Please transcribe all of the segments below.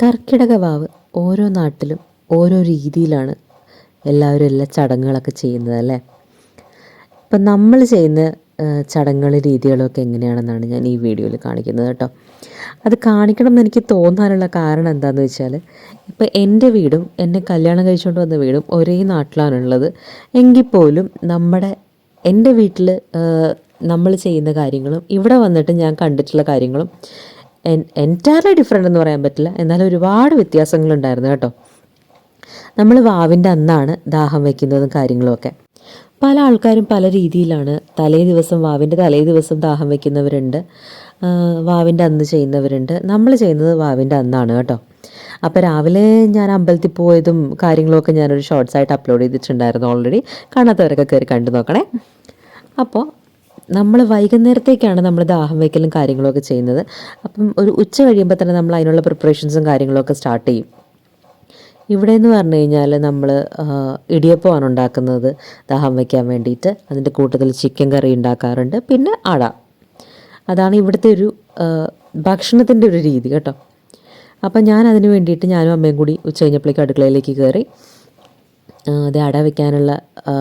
കർക്കിടക വാവ് ഓരോ നാട്ടിലും ഓരോ രീതിയിലാണ് എല്ലാവരും എല്ലാ ചടങ്ങുകളൊക്കെ ചെയ്യുന്നത് അല്ലേ? ഇപ്പം നമ്മൾ ചെയ്യുന്ന ചടങ്ങുകൾ രീതികളൊക്കെ എങ്ങനെയാണെന്നാണ് ഞാൻ ഈ വീഡിയോയിൽ കാണിക്കുന്നത് കേട്ടോ. അത് കാണിക്കണം എന്ന് എനിക്ക് തോന്നാനുള്ള കാരണം എന്താണെന്ന് വെച്ചാൽ ഇപ്പോൾ എന്റെ വീടും എന്നെ കല്യാണം കഴിച്ചുകൊണ്ട് വന്ന വീടും ഒരേ നാട്ടിലാണുള്ളത്. എങ്കിൽ പോലും നമ്മുടെ എന്റെ വീട്ടിൽ നമ്മൾ ചെയ്യുന്ന കാര്യങ്ങളും ഇവിടെ വന്നിട്ട് ഞാൻ കണ്ടിട്ടുള്ള കാര്യങ്ങളും എന്റയർലി ഡിഫറെന്റ് എന്ന് പറയാൻ പറ്റില്ല. എന്നാലും ഒരുപാട് വ്യത്യാസങ്ങളുണ്ടായിരുന്നു കേട്ടോ. നമ്മൾ വാവിന്റെ അന്നാണ് ദാഹം വയ്ക്കുന്നതും കാര്യങ്ങളുമൊക്കെ പല ആൾക്കാരും പല രീതിയിലാണ് തലേ ദിവസം വാവിന്റെ തലേ ദിവസം ദാഹം വയ്ക്കുന്നവരുണ്ട് വാവിന്റെ അന്ന് ചെയ്യുന്നവരുണ്ട്. നമ്മൾ ചെയ്യുന്നത് വാവിന്റെ അന്നാണ് കേട്ടോ. അപ്പോൾ രാവിലെ ഞാൻ അമ്പലത്തിൽ പോയതും കാര്യങ്ങളൊക്കെ ഞാനൊരു ഷോർട്സ് ആയിട്ട് അപ്ലോഡ് ചെയ്തിട്ടുണ്ടായിരുന്നു ഓൾറെഡി കാണാത്തവരൊക്കെ കയറി കണ്ടു നോക്കണേ. അപ്പോൾ നമ്മൾ വൈകുന്നേരത്തേക്കാണ് നമ്മൾ ദാഹം വയ്ക്കലും കാര്യങ്ങളൊക്കെ ചെയ്യുന്നത്. അപ്പം ഒരു ഉച്ച കഴിയുമ്പോൾ തന്നെ നമ്മൾ അതിനുള്ള പ്രിപ്പറേഷൻസും കാര്യങ്ങളൊക്കെ സ്റ്റാർട്ട് ചെയ്യും. ഇവിടെ എന്ന് പറഞ്ഞു കഴിഞ്ഞാൽ നമ്മൾ ഇടിയപ്പമാണ് ഉണ്ടാക്കുന്നത്. ദാഹം വയ്ക്കാൻ വേണ്ടിയിട്ട് അതിന്റെ കൂട്ടത്തിൽ ചിക്കൻ കറി ഉണ്ടാക്കാറുണ്ട്. പിന്നെ അട. അതാണ് ഇവിടുത്തെ ഒരു ഭക്ഷണത്തിന്റെ ഒരു രീതി കേട്ടോ. അപ്പം ഞാൻ അതിന് വേണ്ടിയിട്ട് ഞാനും അമ്മയും കൂടി ഉച്ച കഴിഞ്ഞപ്പോഴേക്കും അടുക്കളയിലേക്ക് കയറി അത് അട വെക്കാനുള്ള ആ,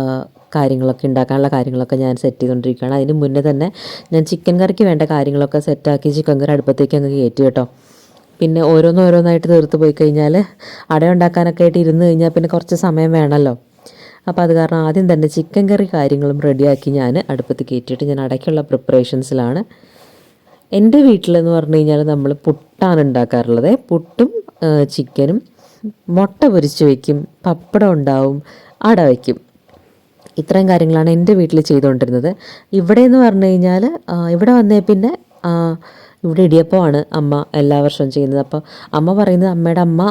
കാര്യങ്ങളൊക്കെ ഉണ്ടാക്കാനുള്ള കാര്യങ്ങളൊക്കെ ഞാൻ സെറ്റ് ചെയ്തുകൊണ്ടിരിക്കുകയാണ് അതിന് മുന്നേ തന്നെ ഞാൻ ചിക്കൻ കറിക്ക് വേണ്ട കാര്യങ്ങളൊക്കെ സെറ്റാക്കി ചിക്കൻ കറി അടുപ്പത്തേക്ക് അങ്ങ് കയറ്റി കേട്ടോ. പിന്നെ ഓരോന്നോരോന്നായിട്ട് തീർത്ത് പോയി കഴിഞ്ഞാൽ അട ഉണ്ടാക്കാനൊക്കെ ആയിട്ട് ഇരുന്ന് കഴിഞ്ഞാൽ പിന്നെ കുറച്ച് സമയം വേണമല്ലോ അപ്പോൾ അത് കാരണം ആദ്യം തന്നെ ചിക്കൻ കറി കാര്യങ്ങളും റെഡിയാക്കി ഞാൻ അടുപ്പത്ത് കയറ്റിയിട്ട് ഞാൻ അടയ്ക്കുള്ള പ്രിപ്പറേഷൻസിലാണ് എന്റെ വീട്ടിലെന്ന് പറഞ്ഞു കഴിഞ്ഞാൽ നമ്മൾ പുട്ടാണ് ഉണ്ടാക്കാറുള്ളത്. പുട്ടും ചിക്കനും മുട്ട പൊരിച്ച് വയ്ക്കും പപ്പടം ഉണ്ടാവും അട വയ്ക്കും ഇത്രയും കാര്യങ്ങളാണ് എന്റെ വീട്ടിൽ ചെയ്തുകൊണ്ടിരുന്നത്. ഇവിടെ എന്ന് പറഞ്ഞു കഴിഞ്ഞാൽ ഇവിടെ വന്നേ പിന്നെ ഇവിടെ ഇടിയപ്പമാണ് അമ്മ എല്ലാ വർഷവും ചെയ്യുന്നത്. അപ്പോൾ അമ്മ പറയുന്നത് അമ്മയുടെ അമ്മ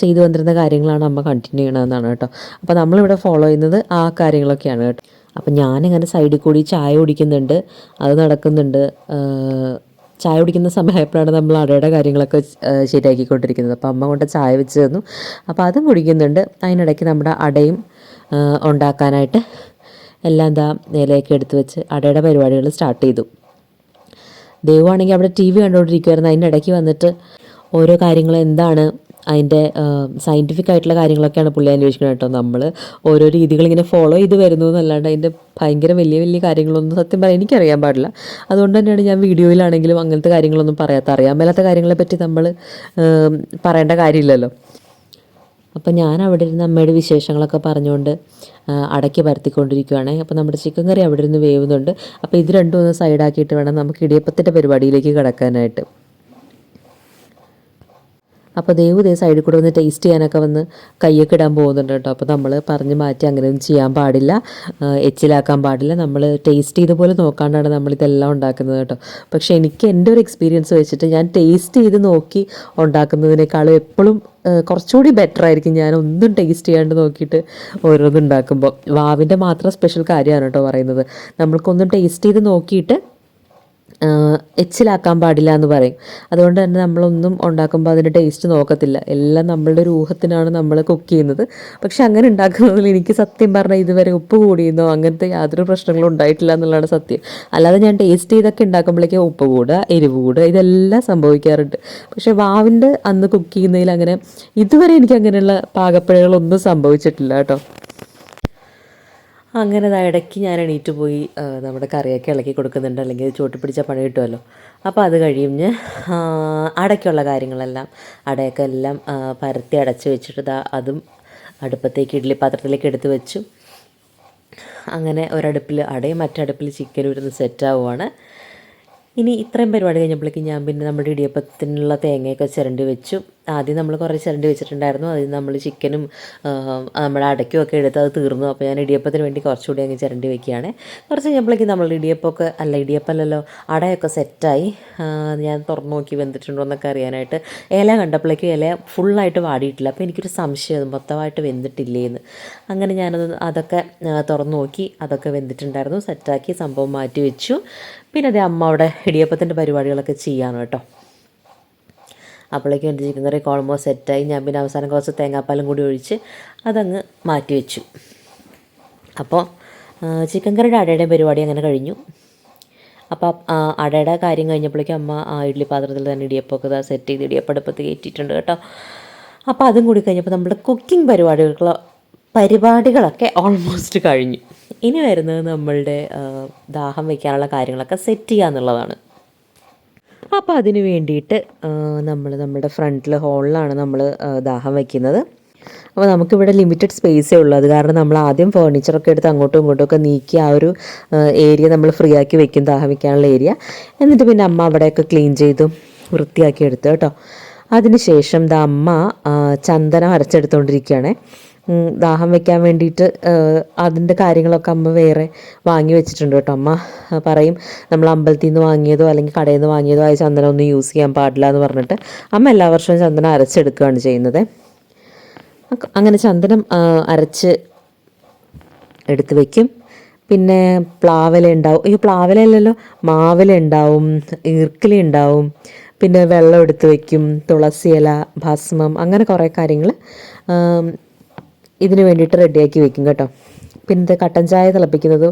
ചെയ്തു വന്നിരുന്ന കാര്യങ്ങളാണ് അമ്മ കണ്ടിന്യൂ ചെയ്യണമെന്നാണ് കേട്ടോ. അപ്പോൾ നമ്മളിവിടെ ഫോളോ ചെയ്യുന്നത് ആ കാര്യങ്ങളൊക്കെയാണ് കേട്ടോ. അപ്പം ഞാനിങ്ങനെ സൈഡിൽ കൂടി ചായ കുടിക്കുന്നുണ്ട് അത് നടക്കുന്നുണ്ട്. ചായ കുടിക്കുന്ന സമയമായപ്പോഴാണ് നമ്മൾ അടയുടെ കാര്യങ്ങളൊക്കെ ശരിയാക്കിക്കൊണ്ടിരിക്കുന്നത്. അപ്പോൾ അമ്മ കൊണ്ട് ചായ വെച്ച് തന്നു. അപ്പോൾ അതും കുടിക്കുന്നുണ്ട്. അതിനിടയ്ക്ക് നമ്മുടെ അടയും ഉണ്ടാക്കാനായിട്ട് എല്ലാം എന്താ ഇലയൊക്കെ എടുത്ത് വെച്ച് അടയുടെ പരിപാടികൾ സ്റ്റാർട്ട് ചെയ്തു. ദൈവമാണെങ്കിൽ അവിടെ ടി വി കണ്ടുകൊണ്ടിരിക്കുമായിരുന്നു അതിന്റെ ഇടയ്ക്ക് വന്നിട്ട് ഓരോ കാര്യങ്ങൾ എന്താണ് അതിന്റെ സയന്റിഫിക് ആയിട്ടുള്ള കാര്യങ്ങളൊക്കെയാണ് പുള്ളി അന്വേഷിക്കുന്നത് കേട്ടോ. നമ്മൾ ഓരോ രീതികൾ ഇങ്ങനെ ഫോളോ ചെയ്ത് വരുന്നു എന്നല്ലാണ്ട് അതിന്റെ ഭയങ്കര വലിയ വലിയ കാര്യങ്ങളൊന്നും സത്യം പറയാൻ എനിക്കറിയാൻ പാടില്ല. അതുകൊണ്ട് തന്നെയാണ് ഞാൻ വീഡിയോയിലാണെങ്കിലും അങ്ങനത്തെ കാര്യങ്ങളൊന്നും പറയാത്ത അറിയാൻ മേലാത്ത കാര്യങ്ങളെപ്പറ്റി നമ്മൾ പറയേണ്ട കാര്യമില്ലല്ലോ. അപ്പം ഞാൻ അവിടെ ഇരുന്ന് അമ്മയുടെ വിശേഷങ്ങളൊക്കെ പറഞ്ഞുകൊണ്ട് അടക്കി പരത്തിക്കൊണ്ടിരിക്കുകയാണ് അപ്പോൾ നമ്മുടെ ചിക്കൻ കറി അവിടെ ഇരുന്ന് വേവുന്നുണ്ട്. അപ്പോൾ ഇത് രണ്ടും ഒന്ന് സൈഡാക്കിയിട്ട് വേണം നമുക്ക് ഇടിയപ്പത്തിന്റെ പരിപാടിയിലേക്ക് കിടക്കാനായിട്ട്. അപ്പോൾ ദേവ് ദേ സൈഡിൽ കൂടെ വന്ന് ടേസ്റ്റ് ചെയ്യാനൊക്കെ വന്ന് കയ്യൊക്കെ ഇടാൻ പോകുന്നുണ്ട് കേട്ടോ. അപ്പോൾ നമ്മൾ പറഞ്ഞ് മാറ്റി അങ്ങനെയൊന്നും ചെയ്യാൻ പാടില്ല. എച്ചിലാക്കാൻ പാടില്ല. നമ്മൾ ടേസ്റ്റ് ചെയ്ത പോലെ നോക്കാണ്ടാണ് നമ്മളിതെല്ലാം ഉണ്ടാക്കുന്നത് കേട്ടോ. പക്ഷേ എനിക്ക് എന്റെ ഒരു എക്സ്പീരിയൻസ് വെച്ചിട്ട് ഞാൻ ടേസ്റ്റ് ചെയ്ത് നോക്കി ഉണ്ടാക്കുന്നതിനേക്കാളും എപ്പോഴും കുറച്ചുകൂടി ബെറ്റർ ആയിരിക്കും ഞാൻ ഒന്നും ടേസ്റ്റ് ചെയ്യാണ്ട് നോക്കിയിട്ട് ഓരോന്നുണ്ടാക്കുമ്പോൾ വാവിന്റെ മാത്രം സ്പെഷ്യൽ കാര്യമാണ് കേട്ടോ പറയുന്നത്. നമ്മൾക്കൊന്നും ടേസ്റ്റ് ചെയ്ത് നോക്കിയിട്ട് എച്ചിലാക്കാൻ പാടില്ല എന്ന് പറയും. അതുകൊണ്ട് തന്നെ നമ്മളൊന്നും ഉണ്ടാക്കുമ്പോൾ അതിന്റെ ടേസ്റ്റ് നോക്കത്തില്ല. എല്ലാം നമ്മളുടെ ഒരു ഊഹത്തിനാണ് നമ്മൾ കുക്ക് ചെയ്യുന്നത്. പക്ഷെ അങ്ങനെ ഉണ്ടാക്കുന്നതിൽ എനിക്ക് സത്യം പറഞ്ഞാൽ ഇതുവരെ ഉപ്പ് കൂടിയെന്നോ അങ്ങനത്തെ യാതൊരു പ്രശ്നങ്ങളും ഉണ്ടായിട്ടില്ല എന്നുള്ളതാണ് സത്യം. അല്ലാതെ ഞാൻ ടേസ്റ്റ് ചെയ്തൊക്കെ ഉണ്ടാക്കുമ്പോഴേക്കും ഉപ്പ് കൂടുക എരിവ് കൂടുക ഇതെല്ലാം സംഭവിക്കാറുണ്ട്. പക്ഷെ വാവിന്റെ അന്ന് കുക്ക് ചെയ്യുന്നതിൽ അങ്ങനെ ഇതുവരെ എനിക്ക് അങ്ങനെയുള്ള പാകപ്പിഴകളൊന്നും സംഭവിച്ചിട്ടില്ല കേട്ടോ. അങ്ങനെ ഇടയ്ക്ക് ഞാൻ എണീറ്റ് പോയി നമ്മുടെ കറിയൊക്കെ ഇളക്കി കൊടുക്കുന്നുണ്ട്. അല്ലെങ്കിൽ ചൂട്ടി പിടിച്ച പണി കിട്ടുമല്ലോ. അപ്പോൾ അത് കഴിഞ്ഞ് അടയ്ക്കുള്ള കാര്യങ്ങളെല്ലാം അടയൊക്കെ എല്ലാം പരത്തി അടച്ച് വെച്ചിട്ട് അതും അടുപ്പത്തേക്ക് ഇഡ്ഡലി പാത്രത്തിലേക്ക് എടുത്ത് വെച്ചു. അങ്ങനെ ഒരടുപ്പിൽ അടയും മറ്റടുപ്പിൽ ചിക്കനും ഇരുന്ന് സെറ്റാവുകയാണ് ഇനി ഇത്രയും പരിപാടി കഴിഞ്ഞപ്പോഴേക്കും ഞാൻ പിന്നെ നമ്മുടെ ഇടിയപ്പത്തിനുള്ള തേങ്ങയൊക്കെ ചിരണ്ടി വെച്ചു. ആദ്യം നമ്മൾ കുറേ ചിരണ്ടി വെച്ചിട്ടുണ്ടായിരുന്നു. അതിൽ നമ്മൾ ചിക്കനും നമ്മുടെ അടയ്ക്കും ഒക്കെ എടുത്ത് അത് തീർന്നു. അപ്പോൾ ഞാൻ ഇടിയപ്പത്തിന് വേണ്ടി കുറച്ചുകൂടി അങ്ങ് ചിരണ്ടി വെക്കുകയാണ്. കുറച്ച് കഴിഞ്ഞപ്പോഴേക്കും നമ്മൾ ഇടിയപ്പമൊക്കെ അല്ല ഇടിയപ്പമല്ലല്ലോ അടയൊക്കെ സെറ്റായി ഞാൻ തുറന്നു നോക്കി വെന്തിട്ടുണ്ടോ എന്നൊക്കെ അറിയാനായിട്ട്. ഇല കണ്ടപ്പോഴേക്കും ഇല ഫുള്ളായിട്ട് വാടിയിട്ടില്ല. അപ്പോൾ എനിക്കൊരു സംശയം മൊത്തമായിട്ട് വെന്തിട്ടില്ലേ എന്ന് അങ്ങനെ ഞാനത് അതൊക്കെ തുറന്നു നോക്കി അതൊക്കെ വെന്തിട്ടുണ്ടായിരുന്നു. സെറ്റാക്കി സംഭവം മാറ്റി വെച്ചു. പിന്നെ അതേ അമ്മ അവിടെ ഇടിയപ്പത്തിന്റെ പരിപാടികളൊക്കെ ചെയ്യാണ് കേട്ടോ. അപ്പോഴേക്കും എന്റെ ചിക്കൻ കറി ഓൾമോസ്റ്റ് സെറ്റായി ഞാൻ പിന്നെ അവസാനം കുറച്ച് തേങ്ങാപ്പാലും കൂടി ഒഴിച്ച് അതങ്ങ് മാറ്റി വെച്ചു. അപ്പോൾ ചിക്കൻ കറിയുടെ അടയുടെ പരിപാടി അങ്ങനെ കഴിഞ്ഞു. അപ്പോൾ അടയുടെ കാര്യം കഴിഞ്ഞപ്പോഴേക്കും അമ്മ ആ ഇഡ്ഡലി പാത്രത്തിൽ തന്നെ ഇടിയപ്പമൊക്കെ ഇതാ സെറ്റ് ചെയ്ത് ഇടിയപ്പടുപ്പത്ത് കയറ്റിയിട്ടുണ്ട് കേട്ടോ. അപ്പോൾ അതും കൂടി കഴിഞ്ഞപ്പോൾ നമ്മുടെ കുക്കിംഗ് പരിപാടികൾ പരിപാടികളൊക്കെ ഓൾമോസ്റ്റ് കഴിഞ്ഞു. ഇനി വരുന്നത് നമ്മളുടെ ദാഹം വയ്ക്കാനുള്ള കാര്യങ്ങളൊക്കെ സെറ്റ് ചെയ്യുക എന്നുള്ളതാണ് അപ്പോൾ അതിന് വേണ്ടിയിട്ട് നമ്മൾ നമ്മുടെ ഫ്രണ്ടിൽ ഹോളിലാണ് നമ്മൾ ദാഹം വയ്ക്കുന്നത് അപ്പോൾ നമുക്കിവിടെ ലിമിറ്റഡ് സ്പേസേ ഉള്ളൂ. അത് കാരണം നമ്മൾ ആദ്യം ഫേർണിച്ചറൊക്കെ എടുത്ത് അങ്ങോട്ടും ഇങ്ങോട്ടും ഒക്കെ നീക്കി ആ ഒരു ഏരിയ നമ്മൾ ഫ്രീ ആക്കി വെക്കും ദാഹം വയ്ക്കാനുള്ള ഏരിയ എന്നിട്ട് പിന്നെ അമ്മ അവിടെയൊക്കെ ക്ലീൻ ചെയ്തും വൃത്തിയാക്കി എടുത്തു കേട്ടോ. അതിനുശേഷം ദാ അമ്മ ചന്ദനം അരച്ചെടുത്തുകൊണ്ടിരിക്കുകയാണേ ദാഹം വെക്കാൻ വേണ്ടിയിട്ട് അതിന്റെ കാര്യങ്ങളൊക്കെ അമ്മ വേറെ വാങ്ങി വെച്ചിട്ടുണ്ട് കേട്ടോ. അമ്മ പറയും നമ്മൾ അമ്പലത്തിൽ നിന്ന് വാങ്ങിയതോ അല്ലെങ്കിൽ കടയിൽ നിന്ന് വാങ്ങിയതോ ആയ ചന്ദനം ഒന്നും യൂസ് ചെയ്യാൻ പാടില്ല എന്ന് പറഞ്ഞിട്ട് അമ്മ എല്ലാ വർഷവും ചന്ദനം അരച്ചെടുക്കുകയാണ് ചെയ്യുന്നത്. അങ്ങനെ ചന്ദനം അരച്ച് എടുത്ത് വെക്കും. പിന്നെ പ്ലാവല ഉണ്ടാവും. ഈ പ്ലാവല അല്ലല്ലോ മാവല ഉണ്ടാവും ഈർക്കിലി ഉണ്ടാവും. പിന്നെ വെള്ളം എടുത്ത് വയ്ക്കും തുളസിയില ഭസ്മം അങ്ങനെ കുറേ കാര്യങ്ങൾ ഇതിന് വേണ്ടിയിട്ട് റെഡിയാക്കി വെക്കും കേട്ടോ. പിന്നെ കട്ടൻ ചായ തിളപ്പിക്കുന്നത്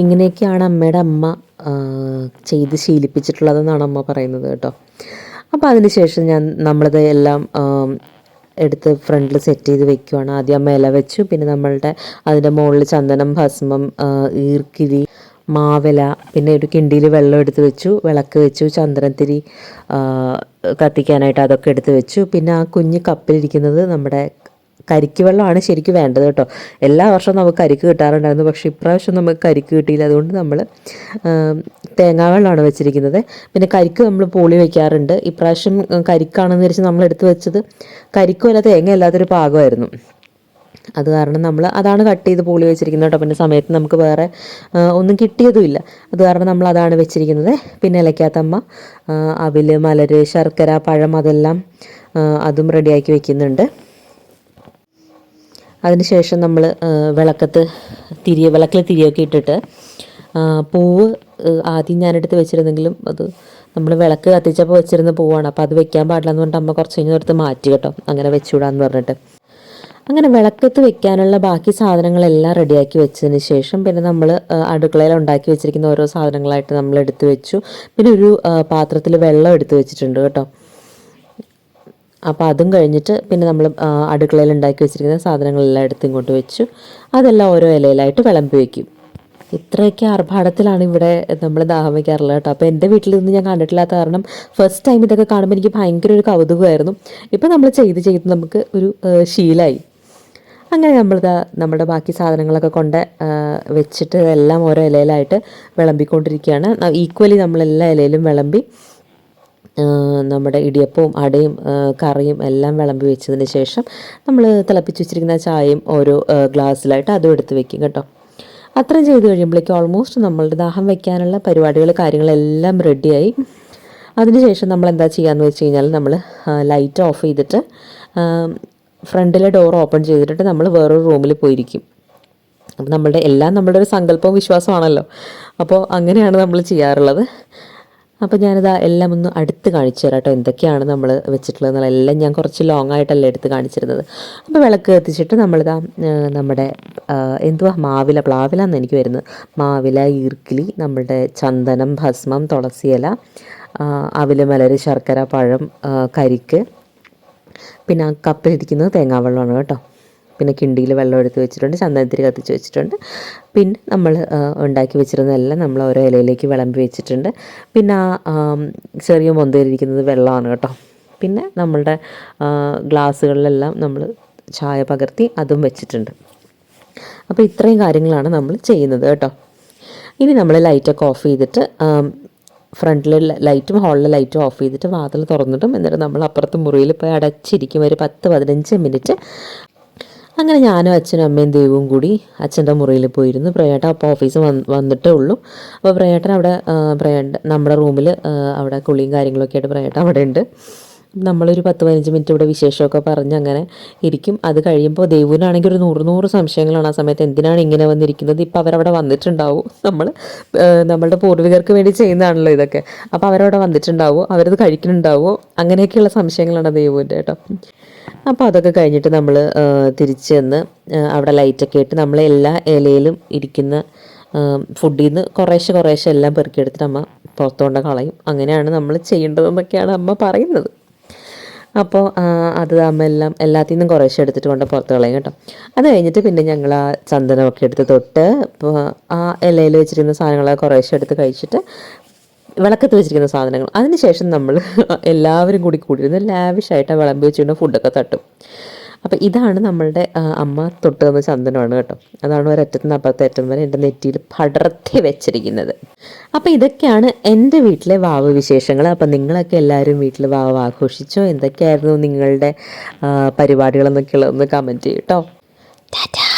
ഇങ്ങനെയൊക്കെയാണ് അമ്മയുടെ അമ്മ ചെയ്ത് ശീലിപ്പിച്ചിട്ടുള്ളതെന്നാണ് അമ്മ പറയുന്നത് കേട്ടോ. അപ്പോൾ അതിന് ശേഷം ഞാൻ നമ്മളിത് എല്ലാം എടുത്ത് ഫ്രണ്ടിൽ സെറ്റ് ചെയ്ത് വെക്കുവാണ്. ആദ്യം അമ്മ ഇല വെച്ചു പിന്നെ നമ്മളുടെ അതിന്റെ മുകളിൽ ചന്ദനം ഭസ്മം ഈർക്കിരി മാവില പിന്നെ ഒരു കിണ്ടിയിൽ വെള്ളം എടുത്ത് വെച്ചു വിളക്ക് വെച്ചു ചന്ദനത്തിരി കത്തിക്കാനായിട്ട് അതൊക്കെ എടുത്ത് വെച്ചു. പിന്നെ ആ കുഞ്ഞ് കപ്പിലിരിക്കുന്നത് നമ്മുടെ കരിക്ക് വെള്ളമാണ് ശരിക്കും വേണ്ടത് കേട്ടോ. എല്ലാ വർഷവും നമുക്ക് കരിക്ക് കിട്ടാറുണ്ടായിരുന്നു. പക്ഷേ ഇപ്രാവശ്യം നമുക്ക് കരിക്ക് കിട്ടിയില്ല. അതുകൊണ്ട് നമ്മൾ തേങ്ങാ വെള്ളമാണ് വെച്ചിരിക്കുന്നത്. പിന്നെ കരിക്ക് നമ്മൾ പൂളി വയ്ക്കാറുണ്ട് ഇപ്രാവശ്യം കരിക്കാണെന്ന് വിചാരിച്ച് നമ്മൾ എടുത്ത് വെച്ചത് കരിക്കും അല്ല തേങ്ങ അല്ലാത്തൊരു പാകമായിരുന്നു. അത് കാരണം നമ്മൾ അതാണ് കട്ട് ചെയ്ത് പൂളി വെച്ചിരിക്കുന്നത് കേട്ടോ. പിന്നെ സമയത്ത് നമുക്ക് വേറെ ഒന്നും കിട്ടിയതുമില്ല. അത് കാരണം നമ്മൾ അതാണ് വെച്ചിരിക്കുന്നത്. പിന്നെ ഇലക്കാത്തമ്മ അവിൽ മലര് ശർക്കര പഴം അതെല്ലാം അതും റെഡിയാക്കി വെക്കുന്നുണ്ട്. അതിനുശേഷം നമ്മൾ വിളക്കത്ത് തിരിയ വിളക്കിൽ തിരിയൊക്കെ ഇട്ടിട്ട് പൂവ് ആദ്യം ഞാനെടുത്ത് വെച്ചിരുന്നെങ്കിലും അത് നമ്മൾ വിളക്ക് കത്തിച്ചപ്പോൾ വെച്ചിരുന്ന പൂവാണ്. അപ്പോൾ അത് വെക്കാൻ പാടില്ല എന്ന് പറഞ്ഞിട്ട് അമ്മ കുറച്ച് കഴിഞ്ഞ് എടുത്ത് മാറ്റി കേട്ടോ. അങ്ങനെ വെച്ചുവിടാന്ന് പറഞ്ഞിട്ട്. അങ്ങനെ വിളക്കത്ത് വെക്കാനുള്ള ബാക്കി സാധനങ്ങളെല്ലാം റെഡിയാക്കി വെച്ചതിന് ശേഷം പിന്നെ നമ്മൾ അടുക്കളയിൽ ഉണ്ടാക്കി വെച്ചിരിക്കുന്ന ഓരോ സാധനങ്ങളായിട്ട് നമ്മൾ എടുത്തു വെച്ചു. പിന്നെ ഒരു പാത്രത്തിൽ വെള്ളം എടുത്ത് വെച്ചിട്ടുണ്ട് കേട്ടോ. അപ്പോൾ അതും കഴിഞ്ഞിട്ട് പിന്നെ നമ്മൾ അടുക്കളയിൽ ഉണ്ടാക്കി വെച്ചിരിക്കുന്ന സാധനങ്ങളെല്ലാം എടുത്ത് ഇങ്ങോട്ട് വെച്ചു. അതെല്ലാം ഓരോ ഇലയിലായിട്ട് വിളമ്പി വയ്ക്കും ഇത്രയൊക്കെ ആർഭാടത്തിലാണ് ഇവിടെ നമ്മൾ ദാഹം വയ്ക്കാറുള്ളത് കേട്ടോ. അപ്പോൾ എന്റെ വീട്ടിൽ നിന്ന് ഞാൻ കണ്ടിട്ടില്ലാത്ത കാരണം ഫസ്റ്റ് ടൈം ഇതൊക്കെ കാണുമ്പോൾ എനിക്ക് ഭയങ്കര ഒരു കൗതുകമായിരുന്നു. ഇപ്പോൾ നമ്മൾ ചെയ്ത് ചെയ്ത് നമുക്ക് ഒരു ശീലമായി അങ്ങനെ നമ്മൾ നമ്മുടെ ബാക്കി സാധനങ്ങളൊക്കെ കൊണ്ട് വെച്ചിട്ട് എല്ലാം ഓരോ ഇലയിലായിട്ട് വിളമ്പിക്കൊണ്ടിരിക്കുകയാണ്. ഈക്വലി നമ്മൾ എല്ലാ ഇലയിലും വിളമ്പി നമ്മുടെ ഇടിയപ്പവും അടയും കറിയും എല്ലാം വിളമ്പി വെച്ചതിന് ശേഷം നമ്മൾ തിളപ്പിച്ച് വെച്ചിരിക്കുന്ന ചായയും ഓരോ ഗ്ലാസ്സിലായിട്ട് അതും എടുത്ത് വെക്കും കേട്ടോ. അത്രയും ചെയ്ത് കഴിയുമ്പോഴേക്കും ഓൾമോസ്റ്റ് നമ്മളുടെ ദാഹം വെക്കാനുള്ള പരിപാടികൾ കാര്യങ്ങളെല്ലാം റെഡിയായി അതിനുശേഷം നമ്മൾ എന്താ ചെയ്യാന്ന് വെച്ച് കഴിഞ്ഞാൽ നമ്മൾ ലൈറ്റ് ഓഫ് ചെയ്തിട്ട് ഫ്രണ്ടിലെ ഡോർ ഓപ്പൺ ചെയ്തിട്ട് നമ്മൾ വേറൊരു റൂമിൽ പോയിരിക്കും. അപ്പോൾ നമ്മളുടെ എല്ലാം നമ്മളുടെ ഒരു സങ്കല്പവും വിശ്വാസമാണല്ലോ. അപ്പോൾ അങ്ങനെയാണ് നമ്മൾ ചെയ്യാറുള്ളത്. അപ്പോൾ ഞാനിതാ എല്ലാം ഒന്ന് അടുത്ത് കാണിച്ചു തരാം കേട്ടോ എന്തൊക്കെയാണ് നമ്മൾ വെച്ചിട്ടുള്ളത് എല്ലാം ഞാൻ കുറച്ച് ലോങ് ആയിട്ടല്ലേ എടുത്ത് കാണിച്ചിരുന്നത്. അപ്പോൾ വിളക്ക് കത്തിച്ചിട്ട് നമ്മളിതാ നമ്മുടെ എന്തുവാ? മാവില പ്ലാവില എന്ന് എനിക്ക് വരുന്നത്. മാവില ഈർക്കിലി നമ്മളുടെ ചന്ദനം ഭസ്മം തുളസിയില അവിൽ മലര് ശർക്കര പഴം കരിക്ക് പിന്നെ ആ കപ്പിലിരിക്കുന്നത് തേങ്ങാവെള്ളമാണ് കേട്ടോ. പിന്നെ കിണ്ടിയിൽ വെള്ളം എടുത്ത് വെച്ചിട്ടുണ്ട് ചന്ദനത്തിരി കത്തിച്ച് വെച്ചിട്ടുണ്ട്. പിന്നെ നമ്മൾ ഉണ്ടാക്കി വെച്ചിരുന്നതെല്ലാം നമ്മൾ ഓരോ ഇലയിലേക്ക് വിളമ്പി വെച്ചിട്ടുണ്ട്. പിന്നെ ആം, ചെറിയ മൊന്തയിലിരിക്കുന്നത് വെള്ളമാണ് കേട്ടോ. പിന്നെ നമ്മളുടെ ഗ്ലാസ്സുകളിലെല്ലാം നമ്മൾ ചായ പകർത്തി അതും വെച്ചിട്ടുണ്ട്. അപ്പോൾ ഇത്രയും കാര്യങ്ങളാണ് നമ്മൾ ചെയ്യുന്നത് കേട്ടോ. ഇനി നമ്മൾ ലൈറ്റൊക്കെ ഓഫ് ചെയ്തിട്ട് ഫ്രണ്ടിലെ ലൈറ്റും ഹാളിലെ ലൈറ്റും ഓഫ് ചെയ്തിട്ട് വാതിൽ തുറന്നിട്ടും എന്നിട്ട് നമ്മൾ അപ്പുറത്ത് മുറിയിൽ പോയി അടച്ചിരിക്കും. ഒരു പത്ത് പതിനഞ്ച് മിനിറ്റ് അങ്ങനെ ഞാനും അച്ഛനും അമ്മയും ദൈവവും കൂടി അച്ഛന്റെ മുറിയിൽ പോയിരുന്നു. പ്രയേട്ട അപ്പോൾ ഓഫീസ് വന്ന് വന്നിട്ടേ ഉള്ളൂ. അപ്പോൾ പ്രയേട്ടൻ അവിടെ ആ, നമ്മുടെ റൂമിൽ അവിടെ കുളിയും കാര്യങ്ങളൊക്കെ ആയിട്ട് പ്രയേട്ട അവിടെ ഉണ്ട്. നമ്മളൊരു പത്ത് പതിനഞ്ച് മിനിറ്റ് ഇവിടെ വിശേഷമൊക്കെ പറഞ്ഞ് അങ്ങനെ ഇരിക്കും. അത് കഴിയുമ്പോൾ ദൈവനാണെങ്കിൽ ഒരു നൂറ് നൂറ് സംശയങ്ങളാണ്. ആ സമയത്ത് എന്തിനാണ് ഇങ്ങനെ വന്നിരിക്കുന്നത്? ഇപ്പം അവരവിടെ വന്നിട്ടുണ്ടാവും. നമ്മൾ നമ്മളുടെ പൂർവികർക്ക് വേണ്ടി ചെയ്യുന്നതാണല്ലോ ഇതൊക്കെ. അപ്പോൾ അവരവിടെ വന്നിട്ടുണ്ടാവും. അവരത് കഴിക്കുന്നുണ്ടാവുമോ അങ്ങനെയൊക്കെയുള്ള സംശയങ്ങളാണ് ദൈവന്റെ കേട്ടോ. അപ്പോൾ അതൊക്കെ കഴിഞ്ഞിട്ട് നമ്മൾ തിരിച്ച് ചെന്ന് അവിടെ ലൈറ്റൊക്കെ ഇട്ട് നമ്മൾ എല്ലാ ഇലയിലും ഇരിക്കുന്ന ഫുഡിൽ നിന്ന് കുറേശ്ശെ കുറേശ്ശെ എല്ലാം പെറുക്കിയെടുത്തിട്ട് അമ്മ പുറത്തുകൊണ്ട് കളയും. അങ്ങനെയാണ് നമ്മൾ ചെയ്യേണ്ടതെന്നൊക്കെയാണ് അമ്മ പറയുന്നത്. അപ്പോൾ അത് അമ്മ എല്ലാം എല്ലാത്തിൽ നിന്നും കുറേശ്ശെ എടുത്തിട്ട് കൊണ്ട് പുറത്ത് കളയും കേട്ടോ. അത് കഴിഞ്ഞിട്ട് പിന്നെ ഞങ്ങൾ ആ ചന്ദനമൊക്കെ എടുത്ത് തൊട്ട് ആ ഇലയിൽ വെച്ചിരിക്കുന്ന സാധനങ്ങളൊക്കെ കുറേശ്ശെ എടുത്ത് കഴിച്ചിട്ട് വിളക്കത്ത് വെച്ചിരിക്കുന്ന സാധനങ്ങൾ. അതിനുശേഷം നമ്മൾ എല്ലാവരും കൂടി കൂടിയിരുന്ന് ലാവിഷായിട്ട് വിളമ്പി വെച്ചിരുന്ന ഫുഡൊക്കെ തട്ടും. അപ്പം ഇതാണ് നമ്മളുടെ അമ്മ തൊട്ട് തന്ന ചന്ദനമാണ് കേട്ടോ. അതാണ് ഒരറ്റത്ത് നിന്ന് അപ്പുറത്തെ അറ്റം വരെ എന്റെ നെറ്റിയിൽ പടർത്തി വെച്ചിരിക്കുന്നത്. അപ്പോൾ ഇതൊക്കെയാണ് എന്റെ വീട്ടിലെ വാവ് വിശേഷങ്ങൾ. അപ്പം നിങ്ങളൊക്കെ എല്ലാവരും വീട്ടിൽ വാവ് ആഘോഷിച്ചോ? എന്തൊക്കെയായിരുന്നു നിങ്ങളുടെ പരിപാടികളെന്നൊക്കെയുള്ളതൊന്ന് കമന്റ് ചെയ്യട്ടോ ടാറ്റാ.